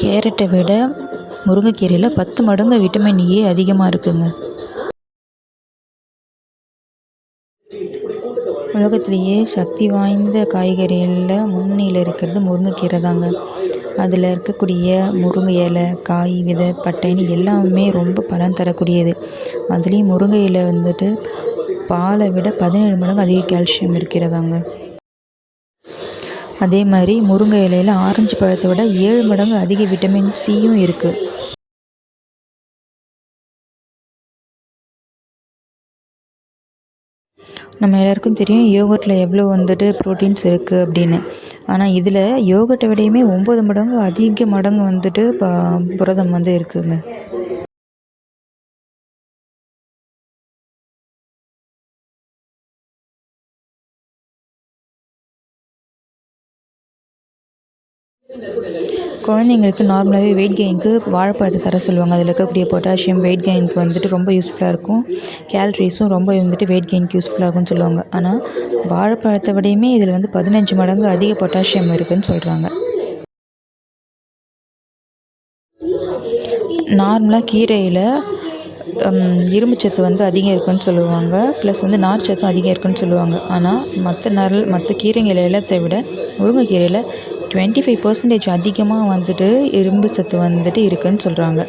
கேரட்டை விட முருங்கைக்கீரையில் பத்து மடங்கு விட்டமின் ஏ அதிகமாக இருக்குங்க. உலகத்திலேயே சக்தி வாய்ந்த காய்கறிகளில் முன்னணியில் இருக்கிறது முருங்கைக்கீரை தாங்க. அதில் இருக்கக்கூடிய முருங்கை இலை காய் விதை பட்டைன்னு எல்லாமே ரொம்ப பலன் தரக்கூடியது. அதுலேயும் முருங்கை இலை வந்துட்டு பாலை விட பதினேழு மடங்கு அதிக கால்சியம் இருக்கிறதாங்க. அதே மாதிரி முருங்கை இலையில் ஆரஞ்சு பழத்தை விட ஏழு மடங்கு அதிக விட்டமின் சியும் இருக்குது நம்ம எல்லாருக்கும் தெரியும் யோகர்ட்டில் எவ்வளோ வந்துட்டு ப்ரோட்டீன்ஸ் இருக்குது அப்படின்னு. ஆனால் இதில் யோகர்ட்டை விடையுமே ஒம்பது மடங்கு அதிக மடங்கு வந்துட்டு ப புரதம் வந்து இருக்குதுங்க குழந்தைங்களுக்கு நார்மலாகவே வெயிட் கெயினுக்கு வாழைப்பழத்தை தர சொல்லுவாங்க. அதில் இருக்கக்கூடிய பொட்டாசியம் வெயிட் கெயினுக்கு வந்துட்டு ரொம்ப யூஸ்ஃபுல்லாக இருக்கும். கேலரிஸும் ரொம்ப வந்துட்டு வெயிட் கெயினுக்கு யூஸ்ஃபுல்லாக இருக்கும்னு சொல்லுவாங்க. ஆனால் வாழைப்பழத்தை விடையுமே இதில் வந்து பதினஞ்சு மடங்கு அதிக பொட்டாசியம் இருக்குதுன்னு சொல்கிறாங்க நார்மலாக கீரையில் இரும்புச்சத்து வந்து அதிகம் இருக்குன்னு சொல்லுவாங்க. ப்ளஸ் வந்து நார்ச்சத்தும் அதிகம் இருக்குன்னு சொல்லுவாங்க. ஆனால் மற்ற நரல் மற்ற கீரைகள் எல்லாத்தை விட முருங்கைக்கீரையில் டுவெண்ட்டி ஃபைவ் பர்சன்டேஜ் அதிகமாக வந்துட்டு இரும்பு சத்து வந்துட்டு இருக்குதுன்னு சொல்கிறாங்க